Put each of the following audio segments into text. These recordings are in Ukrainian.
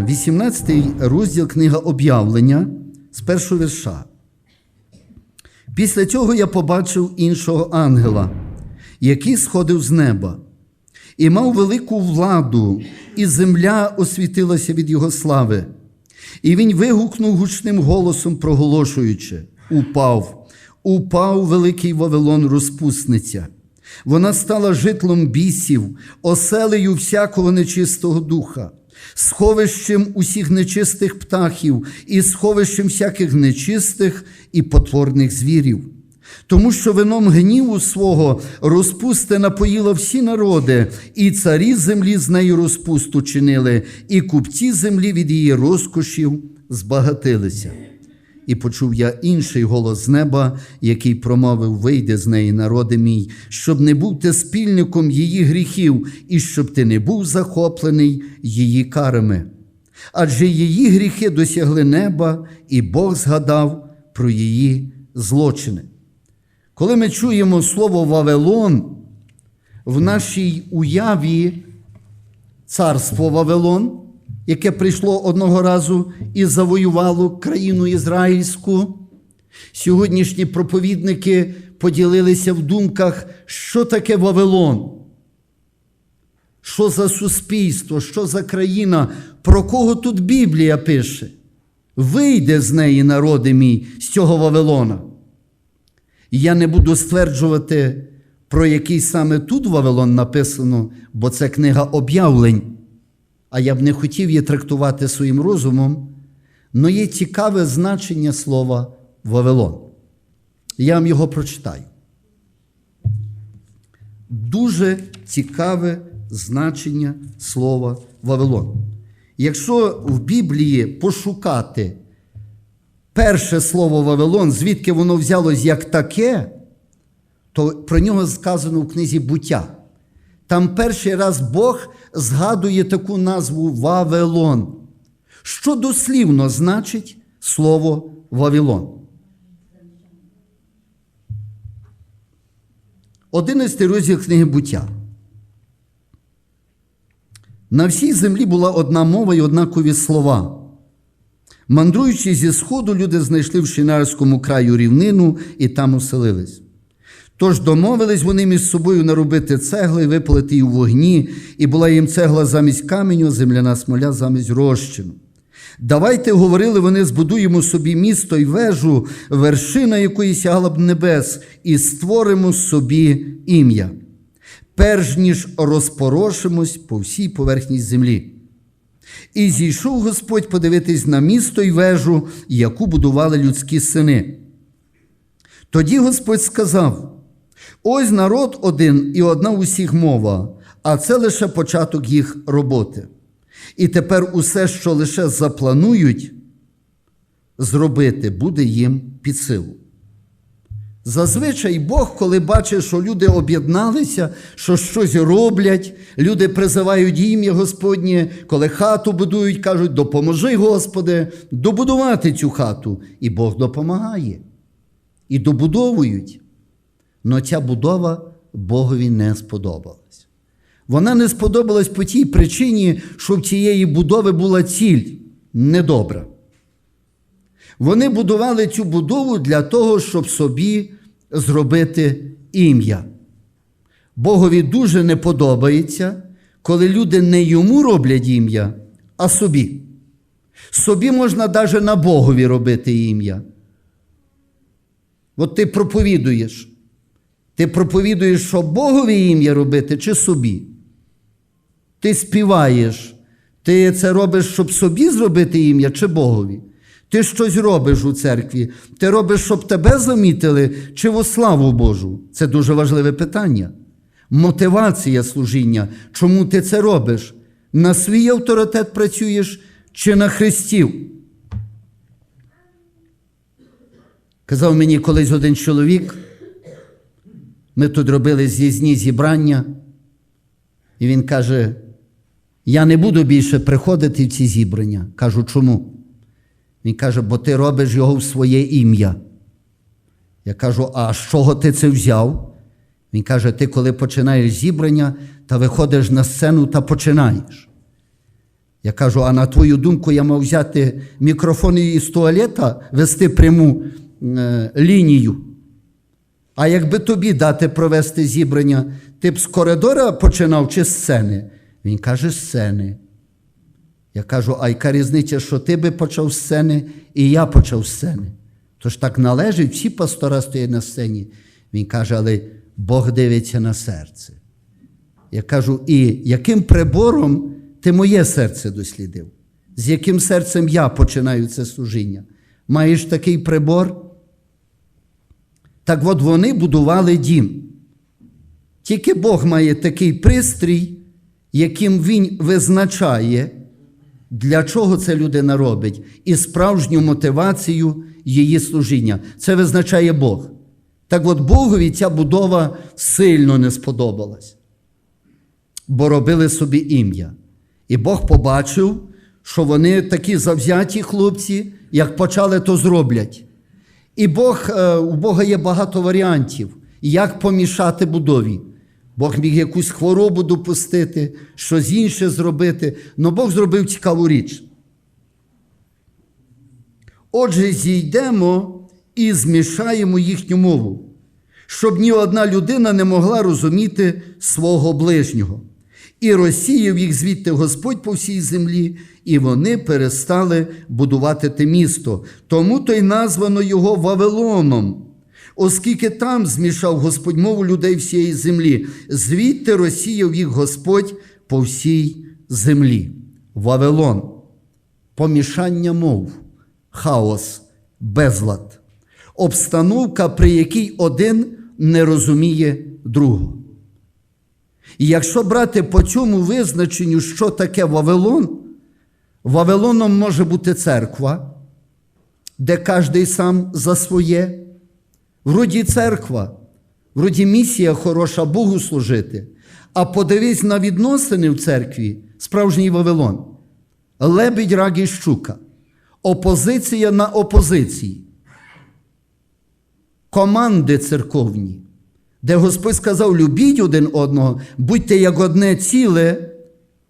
18 розділ книга об'явлення з першого вірша. Після цього я побачив іншого ангела, який сходив з неба, і мав велику владу, і земля освітилася від його слави. І він вигукнув гучним голосом, проголошуючи: Упав, упав великий Вавилон розпусниця. Вона стала житлом бісів, оселею всякого нечистого духа, сховищем усіх нечистих птахів і сховищем всяких нечистих і потворних звірів. Тому що вином гніву свого розпусти напоїла всі народи, і царі землі з нею розпусту чинили, і купці землі від її розкошів збагатилися. І почув я інший голос з неба, який промовив: Вийди з неї, народи мій, щоб не був ти спільником її гріхів, і щоб ти не був захоплений її карами. Адже її гріхи досягли неба, і Бог згадав про її злочини. Коли ми чуємо слово Вавилон, в нашій уяві царство Вавилон, яке прийшло одного разу і завоювало країну ізраїльську, сьогоднішні проповідники поділилися в думках, що таке Вавилон, що за суспільство, що за країна, про кого тут Біблія пише. Вийде з неї, народи мій, з цього Вавилона. Я не буду стверджувати, про який саме тут Вавилон написано, бо це книга об'явлень. А я б не хотів її трактувати своїм розумом, але є цікаве значення слова Вавилон. Я вам його прочитаю. Дуже цікаве значення слова Вавилон. Якщо в Біблії пошукати перше слово Вавилон, звідки воно взялось як таке, то про нього сказано в книзі буття. Там перший раз Бог згадує таку назву Вавилон, що дослівно значить слово Вавилон. Одинадцятий розділ книги буття. На всій землі була одна мова і однакові слова. Мандруючи зі сходу, люди знайшли в Шинарському краю рівнину і там оселились. Тож домовились вони між собою наробити цегли, випалити її у вогні, і була їм цегла замість каменю, земляна смоля замість розчину. Давайте, говорили вони, збудуємо собі місто й вежу, вершина якої сягала б небес, і створимо собі ім'я, перш ніж розпорошимось по всій поверхні землі. І зійшов Господь подивитись на місто й вежу, яку будували людські сини. Тоді Господь сказав: ось народ один і одна усіх мова, а це лише початок їх роботи. І тепер усе, що лише запланують зробити, буде їм під силу. Зазвичай Бог, коли бачить, що люди об'єдналися, що щось роблять, люди призивають ім'я Господнє, коли хату будують, кажуть, допоможи, Господи, добудувати цю хату. І Бог допомагає. І добудовують. Но ця будова Богові не сподобалась. Вона не сподобалась по тій причині, що в цієї будови була ціль недобра. Вони будували цю будову для того, щоб собі зробити ім'я. Богові дуже не подобається, коли люди не йому роблять ім'я, а собі. Собі можна навіть на Богові робити ім'я. От ти проповідуєш. Ти проповідуєш, що Богові ім'я робити чи собі? Ти співаєш. Ти це робиш, щоб собі зробити ім'я чи Богові? Ти щось робиш у церкві, ти робиш, щоб тебе замітили, чи во славу Божу. Це дуже важливе питання. Мотивація служіння. Чому ти це робиш? На свій авторитет працюєш чи на Христів? Казав мені колись один чоловік, ми тут робили з'їзні зібрання, і він каже: Я не буду більше приходити в ці зібрання. Кажу, чому? Він каже, бо ти робиш його в своє ім'я. Я кажу, а з чого ти це взяв? Він каже: ти, коли починаєш зібрання, та виходиш на сцену та починаєш. Я кажу, а на твою думку, я мав взяти мікрофон і з туалета, вести пряму е, лінію. А якби тобі дати провести зібрання, ти б з коридора починав чи з сцени? Він каже, з сцени. Я кажу, а яка різниця, що ти би почав з сцени, і я почав з сцени. Тож так належить, всі пастора стоять на сцені. Він каже, але Бог дивиться на серце. Я кажу, і яким прибором ти моє серце дослідив? З яким серцем я починаю це служіння? Маєш такий прибор? Так от вони будували дім. Тільки Бог має такий пристрій, яким Він визначає, для чого це людина робить, і справжню мотивацію її служіння. Це визначає Бог. Так от Богові ця будова сильно не сподобалась, бо робили собі ім'я. І Бог побачив, що вони такі завзяті хлопці, як почали, то зроблять. І Бог, е, у Бога є багато варіантів, як помішати будові. Бог міг якусь хворобу допустити, щось інше зробити. але Бог зробив цікаву річ. Отже, зійдемо і змішаємо їхню мову, щоб ні одна людина не могла розуміти свого ближнього. І розсіяв їх звідти Господь по всій землі, і вони перестали будувати те місто. Тому то й названо його Вавилоном, оскільки там змішав Господь мову людей всієї землі, звідти розсіяв їх Господь по всій землі. Вавилон, помішання мов, хаос, безлад, обстановка, при якій один не розуміє другого. І якщо брати по цьому визначенню, що таке Вавилон, Вавилоном може бути церква, де кожен сам за своє. Вроді церква, вроді місія хороша Богу служити. А подивись на відносини в церкві, справжній Вавилон. Лебідь, рак і щука. Опозиція на опозиції. Команди церковні, де Господь сказав: любіть один одного, будьте як одне ціле,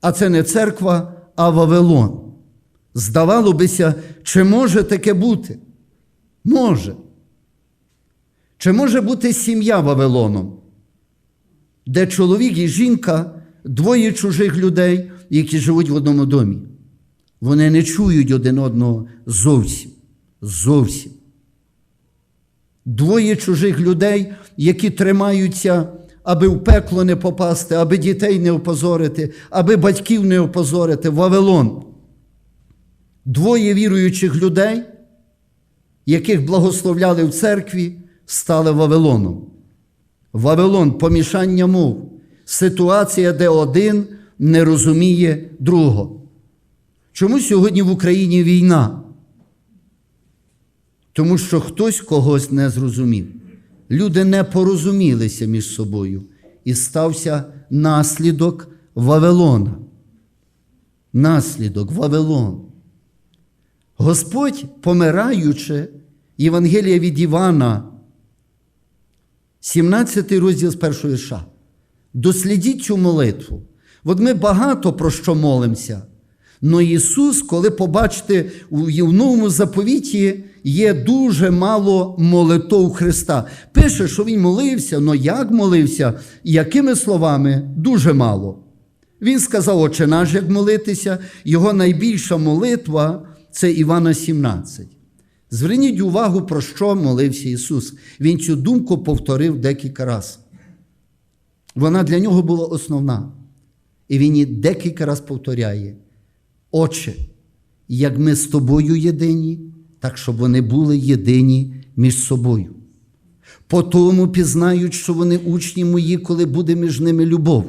а це не церква, а Вавилон. Здавало бися, чи може таке бути? Може. Чи може бути сім'я Вавилоном, де чоловік і жінка, двоє чужих людей, які живуть в одному домі? Вони не чують один одного зовсім. Зовсім. Двоє чужих людей, які тримаються, аби в пекло не попасти, аби дітей не опозорити, аби батьків не опозорити. Вавилон. Двоє віруючих людей, яких благословляли в церкві, стали Вавилоном. Вавилон помішання мов, ситуація, де один не розуміє другого. Чому сьогодні в Україні війна? Тому що хтось когось не зрозумів. Люди не порозумілися між собою, і стався наслідок Вавилона. Наслідок Вавилон. Господь, помираючи, Євангелія від Івана, 17 розділ з першого вірша. Дослідіть цю молитву. От ми багато про що молимося. Но Ісус, коли побачите, у новому заповіті є дуже мало молитов Христа. Пише, що Він молився, але як молився, якими словами дуже мало. Він сказав, Отче наш, як молитися, його найбільша молитва це Івана 17. Зверніть увагу, про що молився Ісус. Він цю думку повторив декілька разів. Вона для нього була основна. І він її декілька разів повторяє. Отче, як ми з тобою єдині, так щоб вони були єдині між собою. По тому пізнають, що вони учні мої, коли буде між ними любов.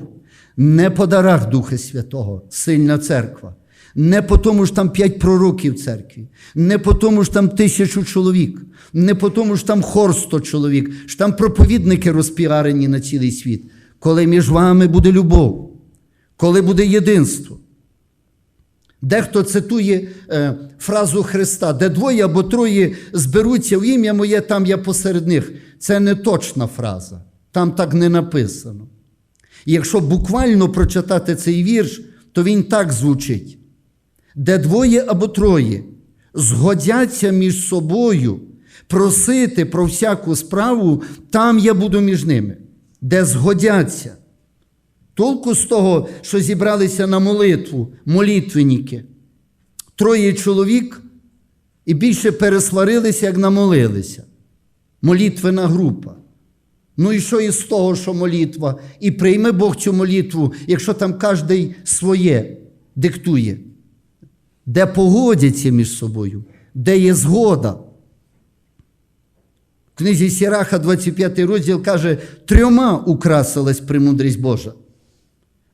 Не по дарах Духа Святого, сильна церква, не по тому ж там п'ять пророків церкві, не по тому ж там тисячу чоловік, не по тому ж там хор сто чоловік, що там проповідники розпіарені на цілий світ. Коли між вами буде любов, коли буде єдинство. Дехто цитує е, фразу Христа, де двоє або троє зберуться в ім'я моє, там я посеред них. Це не точна фраза, там так не написано. Якщо буквально прочитати цей вірш, то він так звучить. де двоє або троє згодяться між собою просити про всяку справу, там я буду між ними, де згодяться. Толку з того, що зібралися на молитву, молитвенники. Троє чоловік і більше пересварилися, як намолилися. Молитвена група. Ну і що із того, що молитва? І прийме Бог цю молитву, якщо там кожен своє диктує, де погодяться між собою, де є згода. В книзі Сіраха, 25 розділ каже, трьома украсилась премудрість Божа.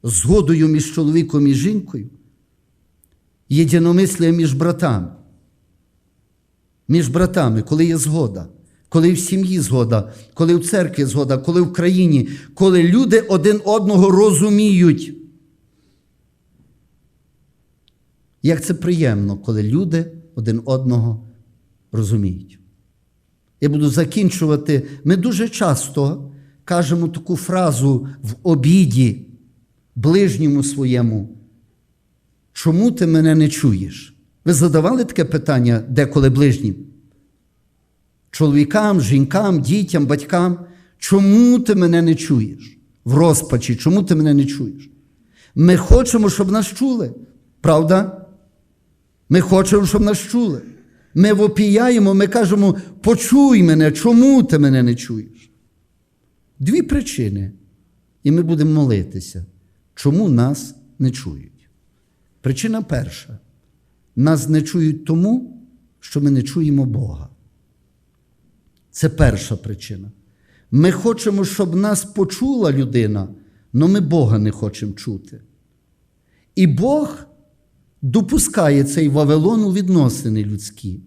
Згодою між чоловіком і жінкою, єдиномислія між братами. Між братами, коли є згода, коли в сім'ї згода, коли в церкві згода, коли в країні, коли люди один одного розуміють. Як це приємно, коли люди один одного розуміють. Я буду закінчувати. Ми дуже часто кажемо таку фразу в обіді ближньому своєму. Чому ти мене не чуєш? Ви задавали таке питання деколи ближнім? Чоловікам, жінкам, дітям, батькам. Чому ти мене не чуєш? В розпачі, чому ти мене не чуєш? Ми хочемо, щоб нас чули. Правда? Ми хочемо, щоб нас чули. Ми вопіяємо, ми кажемо, почуй мене, чому ти мене не чуєш? Дві причини. І ми будемо молитися, чому нас не чують. Причина перша. Нас не чують тому, що ми не чуємо Бога. Це перша причина. Ми хочемо, щоб нас почула людина, але ми Бога не хочемо чути. І Бог допускає цей Вавилон у відносини людські.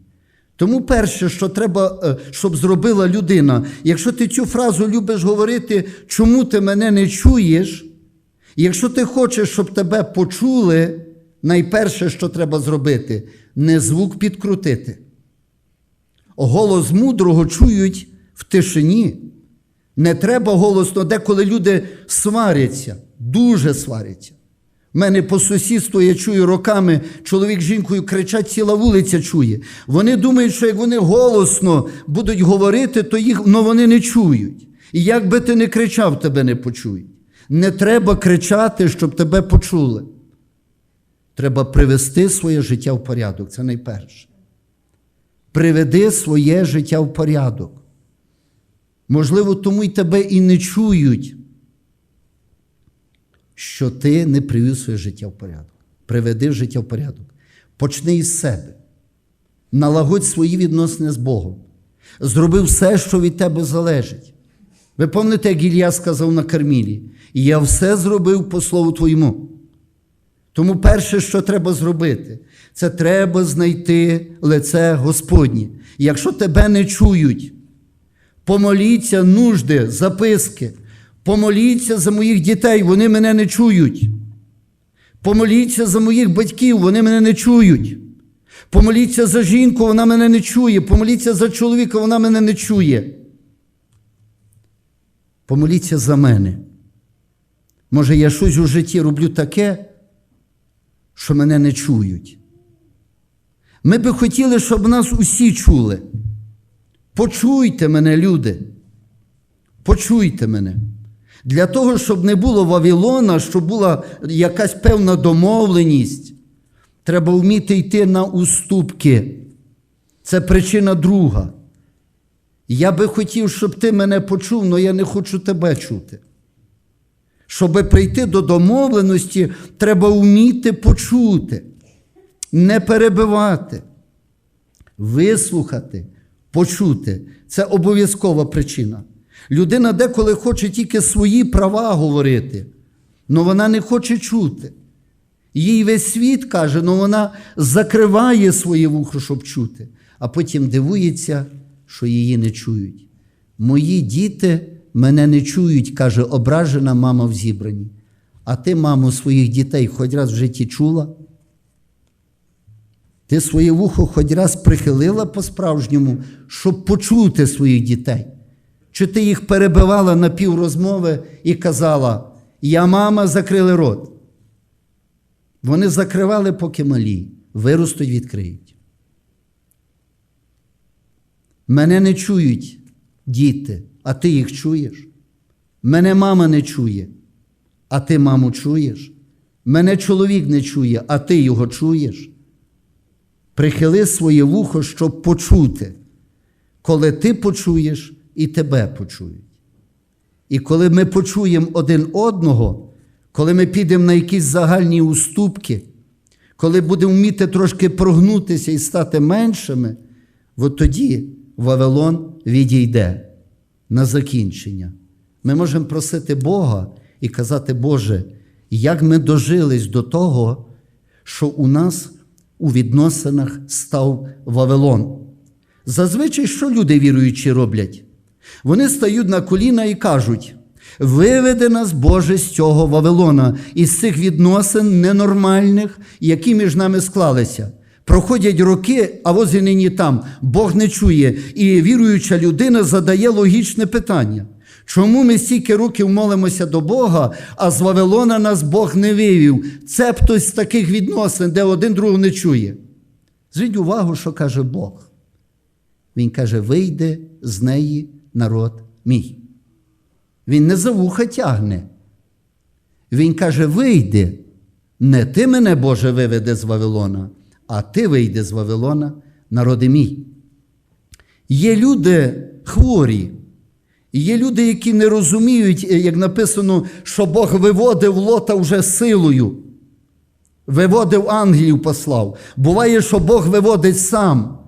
Тому перше, що треба, е, щоб зробила людина, якщо ти цю фразу любиш говорити, чому ти мене не чуєш, якщо ти хочеш, щоб тебе почули, найперше, що треба зробити, не звук підкрутити. Голос мудрого чують в тишині. Не треба голосно, деколи люди сваряться, дуже сваряться. У мене по сусідству я чую роками, чоловік з жінкою кричать, ціла вулиця чує. Вони думають, що як вони голосно будуть говорити, то їх но вони не чують. І як би ти не кричав, тебе не почують. Не треба кричати, щоб тебе почули. Треба привести своє життя в порядок. Це найперше. Приведи своє життя в порядок. Можливо, тому й тебе і не чують, що ти не привів своє життя в порядок. Приведи життя в порядок. Почни із себе. Налагодь свої відносини з Богом. Зроби все, що від тебе залежить. Ви пам'ятаєте, як Ілля сказав на Кармілі, і я все зробив по слову твоєму. Тому перше, що треба зробити, це треба знайти лице Господнє. Якщо тебе не чують, помоліться нужди, записки, помоліться за моїх дітей, вони мене не чують. Помоліться за моїх батьків, вони мене не чують. Помоліться за жінку, вона мене не чує. Помоліться за чоловіка, вона мене не чує. Помоліться за мене. Може, я щось у житті роблю таке, що мене не чують. Ми би хотіли, щоб нас усі чули. Почуйте мене, люди. Почуйте мене. Для того, щоб не було Вавилона, щоб була якась певна домовленість, треба вміти йти на уступки. Це причина друга. Я би хотів, щоб ти мене почув, але я не хочу тебе чути. Щоб прийти до домовленості, треба вміти почути, не перебивати, вислухати, почути. Це обов'язкова причина. Людина деколи хоче тільки свої права говорити, але вона не хоче чути. Їй весь світ каже, але вона закриває своє вухо, щоб чути, а потім дивується, що її не чують. Мої діти мене не чують, каже ображена мама в зібранні. А ти, мамо, своїх дітей хоч раз в житті чула? Ти своє вухо хоч раз прихилила по-справжньому, щоб почути своїх дітей. Чи ти їх перебивала на піврозмови і казала, я мама закрили рот. Вони закривали, поки малі, виростуть, відкриють. Мене не чують діти, а ти їх чуєш. Мене мама не чує, а ти маму чуєш. Мене чоловік не чує, а ти його чуєш. Прихили своє вухо, щоб почути. Коли ти почуєш, і тебе почують. І коли ми почуємо один одного, коли ми підемо на якісь загальні уступки, коли будемо вміти трошки прогнутися і стати меншими, от тоді Вавилон відійде на закінчення. Ми можемо просити Бога і казати, Боже, як ми дожились до того, що у нас у відносинах став Вавилон. Зазвичай, що люди віруючі роблять? Вони стають на коліна і кажуть: виведи нас, Боже, з цього Вавилона, із цих відносин ненормальних, які між нами склалися. Проходять роки, а возі нині там, Бог не чує, і віруюча людина задає логічне питання. Чому ми стільки років молимося до Бога, а з Вавилона нас Бог не вивів? Це хтось з таких відносин, де один другого не чує. Зверніть увагу, що каже Бог. Він каже: вийде з неї народ мій. Він не за вуха тягне. Він каже: вийди. Не ти мене, Боже, виведе з Вавилона, а ти вийде з Вавилона, народи мій. Є люди хворі, є люди, які не розуміють, е, як написано, що Бог виводив лота вже силою. Виводив ангелів послав. Буває, що Бог виводить сам.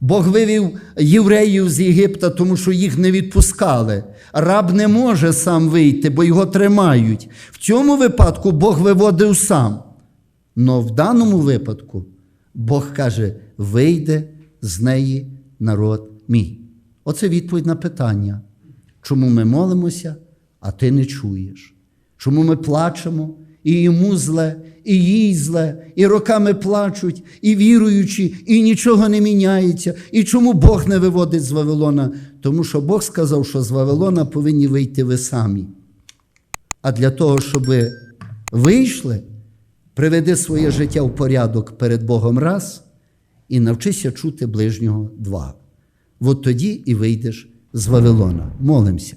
Бог вивів євреїв з Єгипта, тому що їх не відпускали. Раб не може сам вийти, бо його тримають. В цьому випадку Бог виводив сам. Но в даному випадку Бог каже: вийде з неї народ мій. Оце відповідь на питання, чому ми молимося, а ти не чуєш. Чому ми плачемо, і йому зле, і їй зле, і роками плачуть, і віруючі, і нічого не міняється. І чому Бог не виводить з Вавилона? Тому що Бог сказав, що з Вавилона повинні вийти ви самі. А для того, щоб ви вийшли, приведи своє життя в порядок перед Богом раз і навчися чути ближнього два. От тоді і вийдеш з Вавилона. Молимося.